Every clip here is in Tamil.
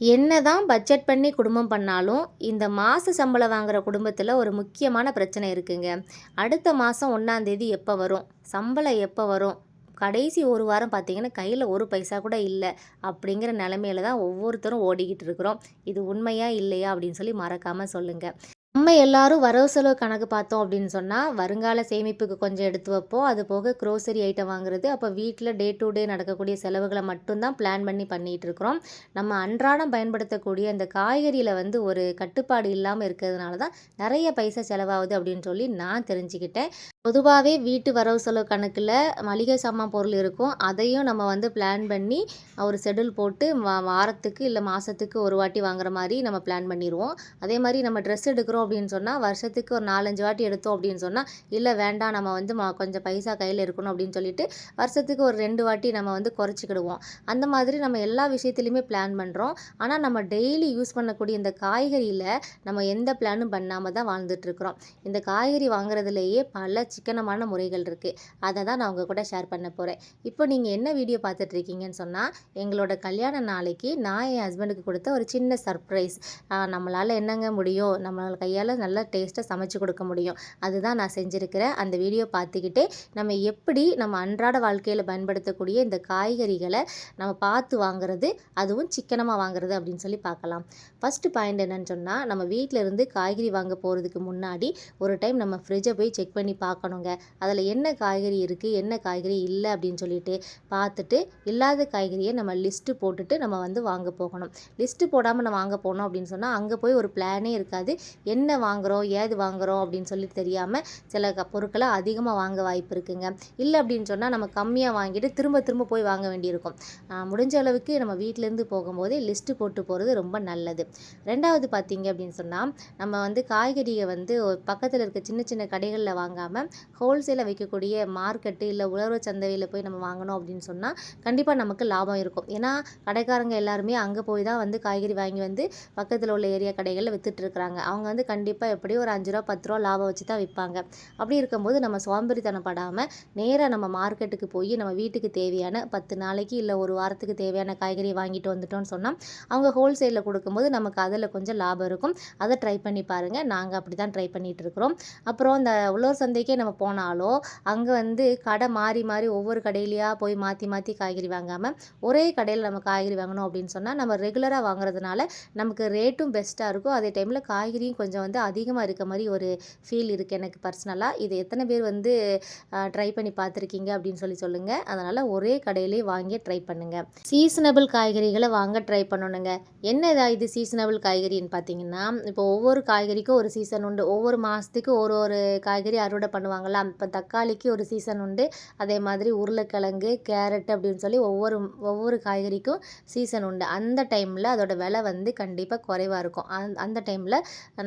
என்ன தான் பட்ஜெட் பண்ணி குடும்பம் பண்ணாலும் இந்த மாத சம்பளம் வாங்குற குடும்பத்தில் ஒரு முக்கியமான பிரச்சனை இருக்குங்க. அடுத்த மாதம் ஒன்றாந்தேதி எப்போ வரும்? சம்பளம் எப்போ வரும்? கடைசி ஒரு வாரம் பார்த்திங்கன்னா கையில் ஒரு பைசா கூட இல்லை. அப்படிங்கிற நிலமையில தான் ஒவ்வொருத்தரும் ஓடிக்கிட்டு இருக்கிறோம். இது உண்மையா இல்லையா அப்படின்னு சொல்லி மறக்காமல் சொல்லுங்கள் நம்ம எல்லாரும் வரவு செலவு கணக்கு பார்த்தோம் அப்படின்னு சொன்னால் வருங்கால சேமிப்புக்கு கொஞ்சம் எடுத்து வைப்போம். அது போக க்ரோசரி ஐட்டம் வாங்குறது அப்போ வீட்டில் டே டு டே நடக்கக்கூடிய செலவுகளை மட்டும்தான் பிளான் பண்ணி பண்ணிகிட்டு இருக்கிறோம். நம்ம அன்றாடம் பயன்படுத்தக்கூடிய இந்த காய்கறியில் வந்து ஒரு கட்டுப்பாடு இல்லாமல் இருக்கிறதுனால தான் நிறைய பைசா செலவாகுது அப்படின்னு சொல்லி நான் தெரிஞ்சுக்கிட்டேன். பொதுவாகவே வீட்டு வரவு செலவு கணக்கில் மளிகை சாமான் பொருள் இருக்கும். அதையும் நம்ம வந்து பிளான் பண்ணி ஒரு ஷெடியூல் போட்டு வா வாரத்துக்கு இல்லை மாதத்துக்கு ஒரு வாட்டி வாங்குற மாதிரி நம்ம பிளான் பண்ணிடுவோம். அதே மாதிரி நம்ம ட்ரெஸ் எடுக்கிறோம் அப்படின்னு அப்படின்னு சொன்னால் வருஷத்துக்கு ஒரு நாலஞ்சு வாட்டி எடுத்தோம் அப்படின்னு சொன்னால் இல்லை வேண்டாம் நம்ம வந்து ம கொஞ்சம் பைசா கையில் இருக்கணும் அப்படின்னு சொல்லிட்டு வருஷத்துக்கு ஒரு ரெண்டு வாட்டி நம்ம வந்து குறைச்சிக்கிடுவோம். அந்த மாதிரி நம்ம எல்லா விஷயத்துலையுமே பிளான் பண்ணுறோம் ஆனால் நம்ம டெய்லி யூஸ் பண்ணக்கூடிய இந்த காய்கறியில் நம்ம எந்த பிளானும் பண்ணாமல் தான் வாழ்ந்துட்டுருக்குறோம். இந்த காய்கறி வாங்குறதுலேயே பல சிக்கனமான முறைகள் இருக்குது அதை தான் நான் உங்கள் கூட ஷேர் பண்ண போகிறேன் இப்போ நீங்கள் என்ன வீடியோ பார்த்துட்ருக்கீங்கன்னு சொன்னால் எங்களோட கல்யாண நாளைக்கு நான் என் ஹஸ்பண்டுக்கு கொடுத்த ஒரு சின்ன சர்ப்ரைஸ் நம்மளால் என்னங்க முடியும்? நம்மளால் கையால் நல்லா டேஸ்ட்டாக சமைச்சு கொடுக்க முடியும். அதுதான் நான் செஞ்சுருக்கிறேன் அந்த வீடியோ பார்த்துக்கிட்டே நம்ம எப்படி நம்ம அன்றாட வாழ்க்கையில் பயன்படுத்தக்கூடிய இந்த காய்கறிகளை நம்ம பார்த்து வாங்குறது அதுவும் சிக்கனமாக வாங்குறது அப்படின்னு சொல்லி பார்க்கலாம். ஃபஸ்ட்டு பாயிண்ட் என்னன்னு சொன்னால் நம்ம வீட்டில் இருந்து காய்கறி வாங்க போகிறதுக்கு முன்னாடி ஒரு டைம் நம்ம ஃப்ரிட்ஜை போய் செக் பண்ணி பார்க்கணுங்க. அதில் என்ன காய்கறி இருக்குது என்ன காய்கறி இல்லை அப்படின்னு சொல்லிட்டு பார்த்துட்டு இல்லாத காய்கறியை நம்ம லிஸ்ட்டு போட்டுட்டு நம்ம வந்து வாங்க போகணும். லிஸ்ட்டு போடாமல் நம்ம வாங்க போனோம் அப்படின்னு சொன்னால் அங்கே போய் ஒரு பிளானே இருக்காது. என்ன என்ன வாங்குகிறோம் ஏது வாங்குகிறோம் அப்படின்னு சொல்லி தெரியாமல் சில க பொருட்களை அதிகமாக வாங்க வாய்ப்பு இருக்குங்க. இல்லை அப்படின்னு சொன்னால் நம்ம கம்மியாக வாங்கிட்டு திரும்ப திரும்ப போய் வாங்க வேண்டியிருக்கும். முடிஞ்ச அளவுக்கு நம்ம வீட்டிலேருந்து போகும்போதே லிஸ்ட்டு போட்டு போகிறது ரொம்ப நல்லது. ரெண்டாவது பார்த்தீங்க அப்படின்னு சொன்னால் நம்ம வந்து காய்கறியை வந்து பக்கத்தில் இருக்க சின்ன சின்ன கடைகளில் வாங்காமல் ஹோல்சேலில் வைக்கக்கூடிய மார்க்கெட்டு இல்லை உழவு சந்தையில் போய் நம்ம வாங்கணும் அப்படின்னு சொன்னால் கண்டிப்பாக நமக்கு லாபம் இருக்கும். ஏன்னா கடைக்காரங்க எல்லாருமே அங்கே போய் தான் வந்து காய்கறி வாங்கி வந்து பக்கத்தில் உள்ள ஏரியா கடைகளில் விற்றுட்ருக்குறாங்க அவங்க வந்து கண்டிப்பாக எப்படியும் ஒரு அஞ்சு ரூபா பத்து ரூபா லாபம் வச்சு தான் விற்பாங்க அப்படி இருக்கும்போது நம்ம சோம்பேறித்தனம் படாமல் நேராக நம்ம மார்க்கெட்டுக்கு போய் நம்ம வீட்டுக்கு தேவையான பத்து நாளைக்கு இல்லை ஒரு வாரத்துக்கு தேவையான காய்கறி வாங்கிட்டு வந்துட்டோம்னு சொன்னால் அவங்க ஹோல்சேலில் கொடுக்கும்போது நமக்கு அதில் கொஞ்சம் லாபம் இருக்கும். அதை ட்ரை பண்ணி பாருங்கள் நாங்கள் அப்படி தான் ட்ரை பண்ணிகிட்டு இருக்கிறோம். அப்புறம் இந்த உழவர் சந்தைக்கே நம்ம போனாலோ அங்கே வந்து கடை மாறி மாறி ஒவ்வொரு கடையிலையாக போய் மாற்றி மாற்றி காய்கறி வாங்காமல் ஒரே கடையில் நம்ம காய்கறி வாங்கணும் அப்படின்னு சொன்னால் நம்ம ரெகுலராக வாங்குறதுனால நமக்கு ரேட்டும் பெஸ்ட்டாக இருக்கும். அதே டைமில் காய்கறியும் கொஞ்சம் வந்து அதிகமாக இருக்க மாதிரி ஒரு ஃபீல் இருக்குது எனக்கு பர்சனலாக இது எத்தனை பேர் வந்து ட்ரை பண்ணி பார்த்துருக்கீங்க அப்படின்னு சொல்லி சொல்லுங்கள் அதனால் ஒரே கடையிலே வாங்கி ட்ரை பண்ணுங்கள் சீசனபிள் காய்கறிகளை வாங்க ட்ரை பண்ணணுங்க. என்ன இதாக இது சீசனபிள் காய்கறின்னு பார்த்தீங்கன்னா இப்போ ஒவ்வொரு காய்கறிக்கும் ஒரு சீசன் உண்டு. ஒவ்வொரு மாதத்துக்கு ஒரு ஒரு காய்கறி அறுவடை பண்ணுவாங்களா இப்போ தக்காளிக்கு ஒரு சீசன் உண்டு. அதே மாதிரி உருளைக்கிழங்கு கேரட் அப்படின்னு சொல்லி ஒவ்வொரு ஒவ்வொரு காய்கறிக்கும் சீசன் உண்டு. அந்த டைமில் அதோட விலை வந்து கண்டிப்பாக குறைவாக இருக்கும். அந் அந்த டைமில்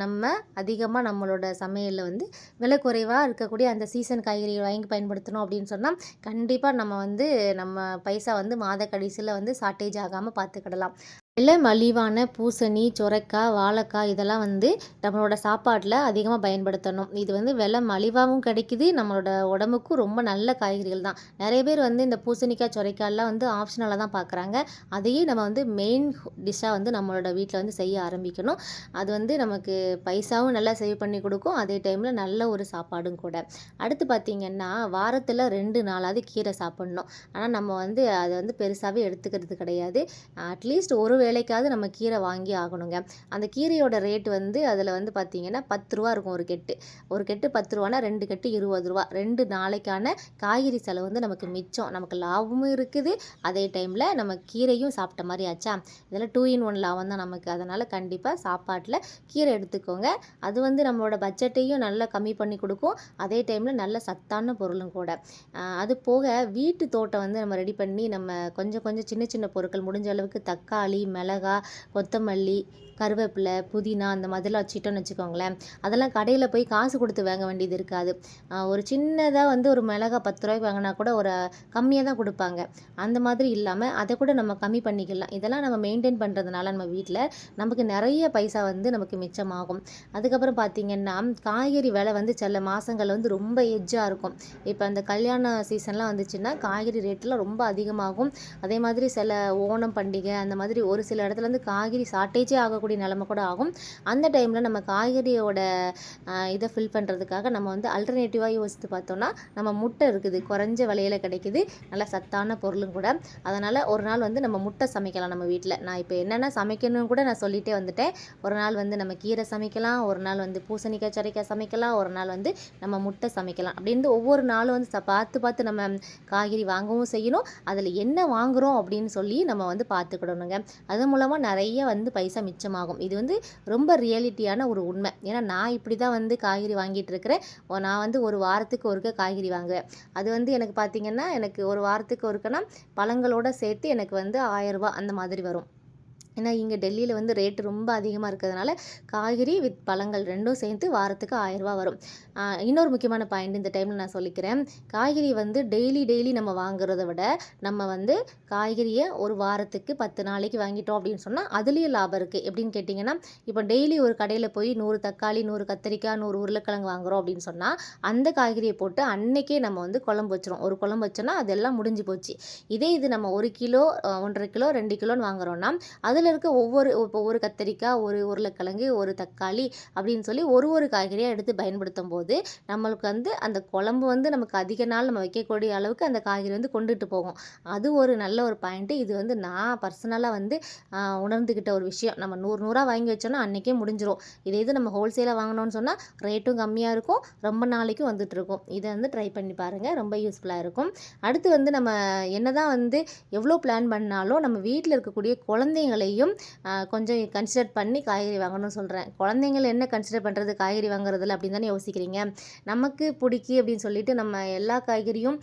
நம்ம அதிகமாக நம்மளோட சமையலில் வந்து விலை குறைவாக இருக்கக்கூடிய அந்த சீசன் காய்கறிகள் வாங்கி பயன்படுத்தணும் அப்படின்னு சொன்னால் கண்டிப்பாக நம்ம வந்து நம்ம பைசா வந்து மாத கடைசியில் வந்து ஷார்ட்டேஜ் ஆகாமல் பார்த்துக்கிடலாம். இல்லை மலிவான பூசணி சுரைக்காய் வாழைக்காய் இதெல்லாம் வந்து நம்மளோட சாப்பாட்டில் அதிகமாக பயன்படுத்தணும். இது வந்து விலை மலிவாகவும் கிடைக்குது. நம்மளோட உடம்புக்கும் ரொம்ப நல்ல காய்கறிகள் தான். நிறைய பேர் வந்து இந்த பூசணிக்காய் சுரைக்காயெல்லாம் வந்து ஆப்ஷனலாக தான் பார்க்குறாங்க. அதையே நம்ம வந்து மெயின் டிஷ்ஷாக வந்து நம்மளோட வீட்டில் வந்து செய்ய ஆரம்பிக்கணும். அது வந்து நமக்கு பைசாவும் நல்லா சேவ் பண்ணி கொடுக்கும். அதே டைமில் நல்ல ஒரு சாப்பாடும் கூட. அடுத்து பார்த்திங்கன்னா வாரத்தில் ரெண்டு நாளாவது கீரை சாப்பிட்ணும். ஆனால் நம்ம வந்து அதை வந்து பெருசாகவே எடுத்துக்கிறது கிடையாது. அட்லீஸ்ட் ஒரு விலைக்காவது நம்ம கீரை வாங்கி ஆகணுங்க. அந்த கீரையோட ரேட் வந்து அதில் வந்து பார்த்திங்கன்னா பத்து ரூபா இருக்கும் ஒரு கெட்டு. ஒரு கெட்டு பத்து ரூபானா ரெண்டு கெட்டு இருபது ரூபா. ரெண்டு நாளைக்கான காய்கறி செலவு வந்து நமக்கு மிச்சம். நமக்கு லாபமும் இருக்குது. அதே டைமில் நம்ம கீரையும் சாப்பிட்ட மாதிரி ஆச்சா? இதெல்லாம் டூ இன் ஒன் லாபம் தான் நமக்கு. அதனால் கண்டிப்பாக சாப்பாட்டில் கீரை எடுத்துக்கோங்க. அது வந்து நம்மளோட பட்ஜெட்டையும் நல்லா கம்மி பண்ணி கொடுக்கும். அதே டைமில் நல்ல சத்தான பொருளும் கூட. அது போக வீட்டு தோட்டம் வந்து நம்ம ரெடி பண்ணி நம்ம கொஞ்சம் கொஞ்சம் சின்ன சின்ன பொருட்கள் முடிஞ்ச அளவுக்கு தக்காளி மிளகா கொத்தமல்லி கருவேப்பிலை புதினா அந்த மாதிரிலாம் வச்சுட்டோன்னு வச்சுக்கோங்களேன். அதெல்லாம் கடையில் போய் காசு கொடுத்து வாங்க வேண்டியது இருக்காது. ஒரு சின்னதாக வந்து ஒரு மிளகா பத்து ரூபாய்க்கு வாங்கினா கூட ஒரு கம்மியாக தான் கொடுப்பாங்க. அந்த மாதிரி இல்லாமல் அதை கூட நம்ம கம்மி பண்ணிக்கலாம். இதெல்லாம் நம்ம மெயின்டைன் பண்ணுறதுனால நம்ம வீட்டில் நமக்கு நிறைய பைசா வந்து நமக்கு மிச்சமாகும். அதுக்கப்புறம் பார்த்திங்கன்னா காய்கறி விலை வந்து சில மாதங்கள் வந்து ரொம்ப எஜ்ஜாக இருக்கும். இப்போ அந்த கல்யாண சீசன்லாம் வந்துச்சுன்னா காய்கறி ரேட்டெலாம் ரொம்ப அதிகமாகும். அதே மாதிரி சில ஓணம் பண்டிகை அந்த மாதிரி ஒரு ஒரு சில இடத்துல வந்து காய்கறி ஷார்ட்டேஜே ஆகக்கூடிய நிலமை கூட ஆகும். அந்த டைமில் நம்ம காய்கறியோட இதை ஃபில் பண்ணுறதுக்காக நம்ம வந்து அல்டர்னேட்டிவாக யோசித்து பார்த்தோன்னா நம்ம முட்டை இருக்குது குறைஞ்ச விலையில கிடைக்குது நல்ல சத்தான பொருளும் கூட. அதனால் ஒரு நாள் வந்து நம்ம முட்டை சமைக்கலாம் நம்ம வீட்டில் நான் இப்போ என்னென்ன சமைக்கணும்னு கூட நான் சொல்லிகிட்டே வந்துட்டேன். ஒரு நாள் வந்து நம்ம கீரை சமைக்கலாம் ஒரு நாள் வந்து பூசணிக்காய் சரைக்காய் சமைக்கலாம் ஒரு நாள் வந்து நம்ம முட்டை சமைக்கலாம். அப்படின்னு ஒவ்வொரு நாளும் வந்து பார்த்து பார்த்து நம்ம காய்கறி வாங்கவும் செய்யணும். அதில் என்ன வாங்குகிறோம் அப்படின்னு சொல்லி நம்ம வந்து பார்த்துக்கிடணுங்க. அது மூலமாக நிறைய வந்து பைசா மிச்சமாகும். இது வந்து ரொம்ப ரியாலிட்டியான ஒரு உண்மை. ஏன்னா நான் இப்படி தான் வந்து காய்கறி வாங்கிட்டு இருக்கிறேன். நான் வந்து ஒரு வாரத்துக்கு ஒருக்க காய்கறி வாங்குவேன். அது வந்து எனக்கு பார்த்தீங்கன்னா எனக்கு ஒரு வாரத்துக்கு ஒருக்கனா பழங்களோட சேர்த்து எனக்கு வந்து ஆயிரம் அந்த மாதிரி வரும். ஏன்னா இங்கே டெல்லியில் வந்து ரேட்டு ரொம்ப அதிகமாக இருக்கிறதுனால காய்கறி வித் பழங்கள் ரெண்டும் சேர்த்து வாரத்துக்கு ஆயிரரூபா வரும். இன்னொரு முக்கியமான பாயிண்ட் இந்த டைமில் நான் சொல்லிக்கிறேன். காய்கறி வந்து டெய்லி டெய்லி நம்ம வாங்குறத விட நம்ம வந்து காய்கறியை ஒரு வாரத்துக்கு பத்து நாளைக்கு வாங்கிட்டோம் அப்படின்னு சொன்னால் அதுலேயும் லாபம் இருக்குது எப்படின்னு கேட்டிங்கன்னா இப்போ டெய்லி ஒரு கடையில் போய் நூறு தக்காளி நூறு கத்திரிக்காய் நூறு உருளைக்கிழங்கு வாங்குறோம் அப்படின்னு சொன்னால் அந்த காய்கறியை போட்டு அன்னைக்கே நம்ம வந்து குழம்பு வச்சிரும் ஒரு குழம்பு வச்சோன்னா அதெல்லாம் முடிஞ்சு போச்சு. இதே இது நம்ம ஒரு கிலோ ஒன்றரை கிலோ ரெண்டு கிலோன்னு வாங்குறோம்னா அதில் இருக்க ஒவ்வொரு இப்போ ஒரு கத்திரிக்காய் ஒரு உருளைக்கிழங்கு ஒரு தக்காளி அப்படின்னு சொல்லி ஒரு ஒரு காய்கறியாக எடுத்து பயன்படுத்தும் போது நம்மளுக்கு வந்து அந்த குழம்பு வந்து நமக்கு அதிக நாள் நம்ம வைக்கக்கூடிய அளவுக்கு அந்த காய்கறி வந்து கொண்டுட்டு போகும். அது ஒரு நல்ல ஒரு பாயிண்ட்டு இது வந்து நான் பர்சனலாக வந்து உணர்ந்துக்கிட்ட ஒரு விஷயம். நம்ம நூறு நூறாக வாங்கி வச்சோன்னா அன்றைக்கே முடிஞ்சிடும் இதே இது நம்ம ஹோல்சேலாக வாங்கினோம்னு சொன்னால் ரேட்டும் கம்மியாக இருக்கும். ரொம்ப நாளைக்கும் வந்துட்டு இருக்கும். இதை வந்து ட்ரை பண்ணி பாருங்கள் ரொம்ப யூஸ்ஃபுல்லாக இருக்கும். அடுத்து வந்து நம்ம என்ன தான் வந்து எவ்வளோ பிளான் பண்ணாலும் நம்ம வீட்டில் இருக்கக்கூடிய குழந்தைங்களை ஆஹ், கொஞ்சம் கன்சிடர் பண்ணி காய்கறி வாங்கணும்னு சொல்கிறேன் குழந்தைங்கள என்ன கன்சிடர் பண்ணுறது காய்கறி வாங்குறதில்ல அப்படின்னு தானே யோசிக்கிறீங்க? நமக்கு பிடிக்கி அப்படின்னு சொல்லிட்டு நம்ம எல்லா காய்கறியும்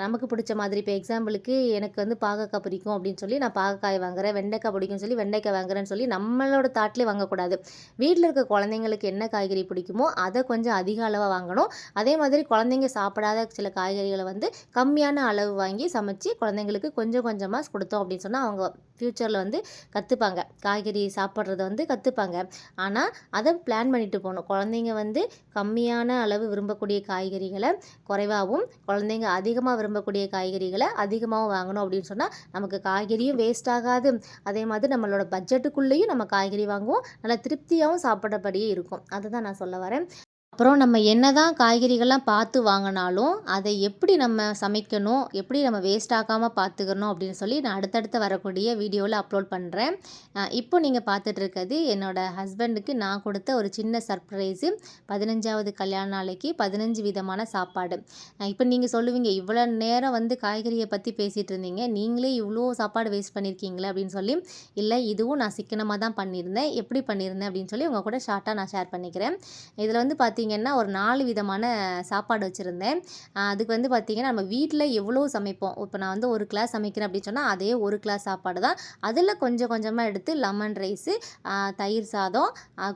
நமக்கு பிடிச்ச மாதிரி இப்போ எக்ஸாம்பிளுக்கு எனக்கு வந்து பாகக்காய் பிடிக்கும் அப்படின்னு சொல்லி நான் பாகக்காய் வாங்குறேன் வெண்டைக்காய் பிடிக்கும்னு சொல்லி வெண்டைக்காய் வாங்குறேன்னு சொல்லி நம்மளோட தாட்லேயே வாங்கக்கூடாது. வீட்டில் இருக்க குழந்தைங்களுக்கு என்ன காய்கறி பிடிக்குமோ அதை கொஞ்சம் அதிக அளவாக வாங்கணும். அதே மாதிரி குழந்தைங்க சாப்பிடாத சில காய்கறிகளை வந்து கம்மியான அளவு வாங்கி சமைச்சு குழந்தைங்களுக்கு கொஞ்சம் கொஞ்சமாக கொடுத்தோம் அப்படின்னு சொன்னால் அவங்க ஃப்யூச்சரில் வந்து கற்றுப்பாங்க காய்கறி சாப்பிட்றத வந்து கற்றுப்பாங்க ஆனால் அதை பிளான் பண்ணிட்டு போகணும் குழந்தைங்க வந்து கம்மியான அளவு விரும்பக்கூடிய காய்கறிகளை குறைவாகவும் குழந்தைங்க அதிகமாக விரும்பக்கூடிய காய்கறிகளை அதிகமாகவும் வாங்கணும் அப்படின்னு சொன்னால் நமக்கு காய்கறியும் வேஸ்ட் ஆகாது. அதே மாதிரி நம்மளோட பட்ஜெட்டுக்குள்ளேயும் நம்ம காய்கறி வாங்குவோம். நல்லா திருப்தியாகவும் சாப்பிட்றபடியே இருக்கும். அதுதான் நான் சொல்ல வரேன். அப்புறம் நம்ம என்னதான் காய்கறிகள்லாம் பார்த்து வாங்கினாலும் அதை எப்படி நம்ம சமைக்கணும் எப்படி நம்ம வேஸ்ட் ஆகாமல் பார்த்துக்கணும் அப்படின்னு சொல்லி நான் அடுத்தடுத்து வரக்கூடிய வீடியோவில் அப்லோட் பண்ணுறேன் இப்போ நீங்கள் பார்த்துட்டு இருக்கிறது என்னோட ஹஸ்பண்டுக்கு நான் கொடுத்த ஒரு சின்ன சர்ப்ரைஸு பதினஞ்சாவது கல்யாண நாளைக்கு பதினஞ்சு விதமான சாப்பாடு. இப்போ நீங்கள் சொல்லுவீங்க இவ்வளோ நேரம் வந்து காய்கறியை பற்றி பேசிகிட்டு இருந்தீங்க நீங்களே இவ்வளோ சாப்பாடு வேஸ்ட் பண்ணியிருக்கீங்களே அப்படின்னு சொல்லி இல்லை இதுவும் நான் சிக்கனமாக தான் பண்ணியிருந்தேன் எப்படி பண்ணியிருந்தேன்? அப்படின்னு சொல்லி உங்கள் கூட ஷார்ட்டாக நான் ஷேர் பண்ணிக்கிறேன். இதில் வந்து பார்த்தீங்கன்னா ஒரு நாலு விதமான சாப்பாடு வச்சுருந்தேன். அதுக்கு வந்து பார்த்திங்கன்னா நம்ம வீட்டில் எவ்வளோ சமைப்போம்? இப்போ நான் வந்து ஒரு கிளாஸ் சமைக்கிறேன் அப்படின்னு சொன்னால் அதே ஒரு கிளாஸ் சாப்பாடு தான். அதில் கொஞ்சம் கொஞ்சமாக எடுத்து லெமன் ரைஸு தயிர் சாதம்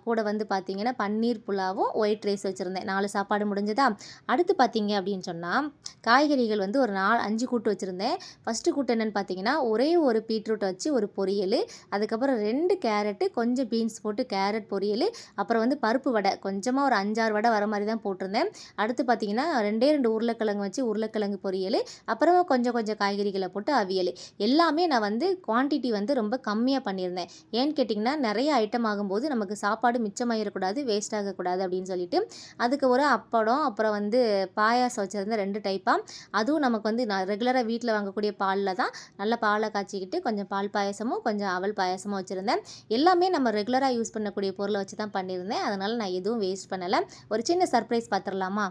கூட வந்து பார்த்திங்கன்னா பன்னீர் புலாவும் ஒயிட் ரைஸ் வச்சுருந்தேன். நாலு சாப்பாடு முடிஞ்சதா? அடுத்து பார்த்தீங்க அப்படின்னு சொன்னால் காய்கறிகள் வந்து ஒரு நாலு அஞ்சு கூட்டு வச்சுருந்தேன். ஃபஸ்ட்டு கூட்டு என்னென்னு பார்த்தீங்கன்னா ஒரே ஒரு பீட்ரூட் வச்சு ஒரு பொரியல் அதுக்கப்புறம் ரெண்டு கேரட்டு கொஞ்சம் பீன்ஸ் போட்டு கேரட் பொரியல் அப்புறம் வந்து பருப்பு வடை. கொஞ்சமாக ஒரு அஞ்சாறு வடை வர மாதிரி தான் போட்டிருந்தேன். அடுத்து பார்த்தீங்கன்னா ரெண்டே ரெண்டு உருளைக்கிழங்கு வச்சு உருளைக்கிழங்கு பொரியல் அப்புறம் கொஞ்சம் கொஞ்சம் காய்கறிகளை போட்டு அவியல். எல்லாமே நான் வந்து குவான்டிட்டி வந்து ரொம்ப கம்மியாக பண்ணியிருந்தேன். ஏன்னு கேட்டிங்கன்னா நிறைய ஐட்டம் ஆகும்போது நமக்கு சாப்பாடு மிச்சமாயிடக்கூடாது வேஸ்ட் ஆகக்கூடாது அப்படின்னு சொல்லிட்டு. அதுக்கு ஒரு அப்படம் அப்புறம் வந்து பாயாசம் வச்சுருந்தேன் ரெண்டு டைப்பாக அதுவும் நமக்கு வந்து நான் ரெகுலராக வீட்டில் வாங்கக்கூடிய பாலில் தான். நல்ல பாலை காய்ச்சிக்கிட்டு கொஞ்சம் பால் பாயசமும் கொஞ்சம் அவல் பாயாசமும் வச்சுருந்தேன். எல்லாமே நம்ம ரெகுலராக யூஸ் பண்ணக்கூடிய பொருளை வச்சு தான் பண்ணியிருந்தேன். அதனால் நான் எதுவும் வேஸ்ட் பண்ணலை. ஒரு சின்ன சர்ப்ரைஸ் பார்த்துடலாமா